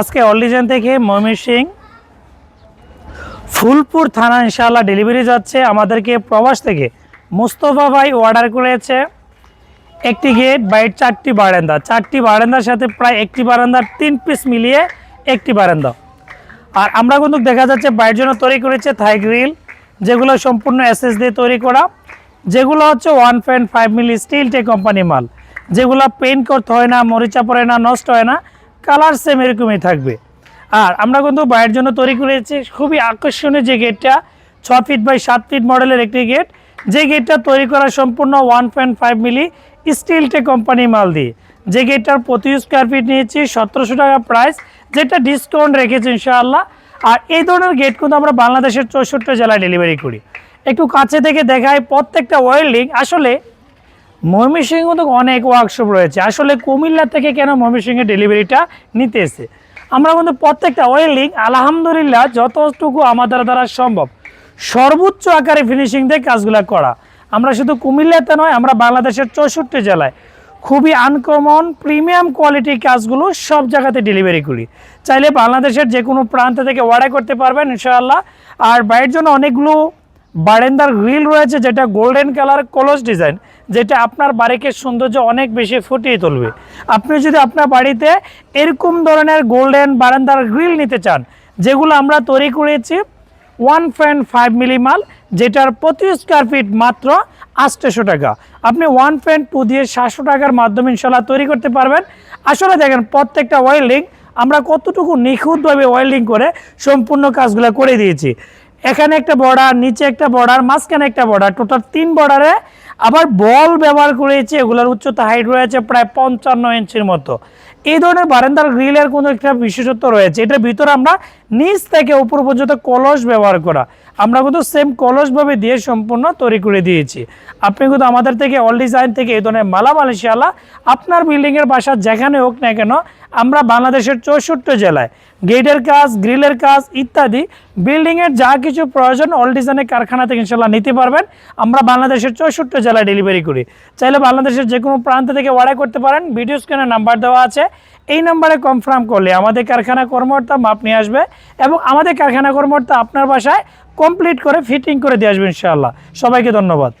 আজকে অলিজেন থেকে ময়মনসিং ফুলপুর থানা ইনশাআল্লাহ ডেলিভারি যাচ্ছে। আমাদেরকে প্রবাস থেকে মুস্তফা ভাই অর্ডার করেছে। একটি গেট বাইট চারটি বারান্দা। চারটি বারান্দার সাথে প্রায় একটি বারান্দার তিন পিস মিলিয়ে একটি বারান্দা। আর আমরা কিন্তু দেখা যাচ্ছে বাইরের জন্য তৈরি করেছে থাই গ্রিল যেগুলো সম্পূর্ণ এসএস দিয়ে তৈরি করা। যেগুলো হচ্ছে one point five milli steel টে কোম্পানি মাল। যেগুলো পেন্ট করতে হয় না, মরিচা পড়ে না, নষ্ট হয় না। কালার সেম এরকমই থাকবে। আর আমরা কিন্তু বাইরের জন্য তৈরি করেছি, খুবই আকর্ষণীয় যে গেটটা ছ ফিট বাই সাত ফিট মডেলের একটি গেট যে গেটটা তৈরি করা সম্পূর্ণ ওয়ান পয়েন্ট ফাইভ মিলি স্টিলটে কোম্পানি মাল দিয়ে। যে গেটটার প্রতি স্কোয়ার ফিট নিয়েছি, সতেরোশো টাকা প্রাইস যেটা ডিসকাউন্ট রেখেছি ইনশাআল্লাহ। আর এই ধরনের গেট কিন্তু আমরা বাংলাদেশের চৌষট্টি জেলায় ডেলিভারি করি। একটু কাছে থেকে দেখায় প্রত্যেকটা ওয়েল্ডিং আসলে ময়মনসিংহ তো অনেক ওয়ার্কশপ রয়েছে। আসলে কুমিল্লা থেকে কেন ময়মনসিংহের ডেলিভারিটা নিতে এসে আমরা কিন্তু প্রত্যেকটা ওয়েল্ডিং আলহামদুলিল্লাহ, যতটুকু আমাদের দ্বারা সম্ভব। সর্বোচ্চ আকারে ফিনিশিং দিয়ে কাজগুলো করা। আমরা শুধু কুমিল্লাতে নয়, আমরা বাংলাদেশের চৌষট্টি জেলায় খুবই আনকমন প্রিমিয়াম কোয়ালিটির কাজগুলো সব জায়গাতে ডেলিভারি করি। চাইলে বাংলাদেশের যে কোনো প্রান্ত থেকে অর্ডার করতে পারবেন, ইনশাআল্লাহ। আর বাইরের জন্য অনেকগুলো বারেন্দার গ্রিল রয়েছে যেটা গোল্ডেন কালার কলস ডিজাইন যেটা আপনার বাড়িকে সৌন্দর্য অনেক বেশি ফুটিয়ে তুলবে। আপনি যদি আপনার বাড়িতে এরকম ধরনের গোল্ডেন বারান্দার গ্রিল নিতে চান, যেগুলো আমরা তৈরি করেছি ওয়ান পয়েন্ট ফাইভ মিলি মাল যেটার প্রতি স্কোয়ার ফিট মাত্র আটশোশো টাকা। আপনি ওয়ান পয়েন্ট টু দিয়ে সাতশো টাকার মাধ্যমে ইনশাল্লাহ তৈরি করতে পারবেন। আসলে দেখেন, প্রত্যেকটা ওয়েল্ডিং আমরা কতটুকু নিখুঁতভাবে ওয়েল্ডিং করে সম্পূর্ণ কাজগুলো করে দিয়েছি। এখানে একটা বর্ডার নিচে একটা বর্ডার মাঝখানে একটা বর্ডার টোটাল তিন বর্ডারে আবার বল ব্যবহার করেছে এগুলোর উচ্চতা হাইট রয়েছে প্রায় পঞ্চান্ন ইঞ্চির মতো। এই ধরনের বারান্দার গ্রিলের কোনো একটা বিশেষত্ব রয়েছে। এটার ভিতরে আমরা নিচ থেকে উপর পর্যন্ত কলস ব্যবহার করা। আমরা কিন্তু সেম কলসভাবে দিয়ে সম্পূর্ণ তৈরি করে দিয়েছি। আপনি কিন্তু আমাদের থেকে অল ডিজাইন থেকে এই ধরনের মালামাল ইনশাআল্লাহ আপনার বিল্ডিংয়ের বাসা যেখানে হোক না কেন, আমরা বাংলাদেশের চৌষট্টি জেলায় গেটের কাজ গ্রিলের কাজ ইত্যাদি বিল্ডিংয়ের যা কিছু প্রয়োজন অল ডিজাইনের কারখানা থেকে ইনশাল্লাহ নিতে পারবেন। আমরা বাংলাদেশের চৌষট্টি জেলায় ডেলিভারি করি। চাইলে বাংলাদেশের যে কোনো প্রান্ত থেকে অর্ডার করতে পারেন। ভিডিও স্ক্রিনে নাম্বার দেওয়া আছে। এই নাম্বারে কনফার্ম করলে আমাদের কারখানা কর্মকর্তা মাপ নিয়ে আসবে এবং আমাদের কারখানা কর্মকর্তা আপনার বাসায় কমপ্লিট করে ফিটিং করে দিয়ে আসবে ইনশাআল্লাহ। সবাইকে ধন্যবাদ।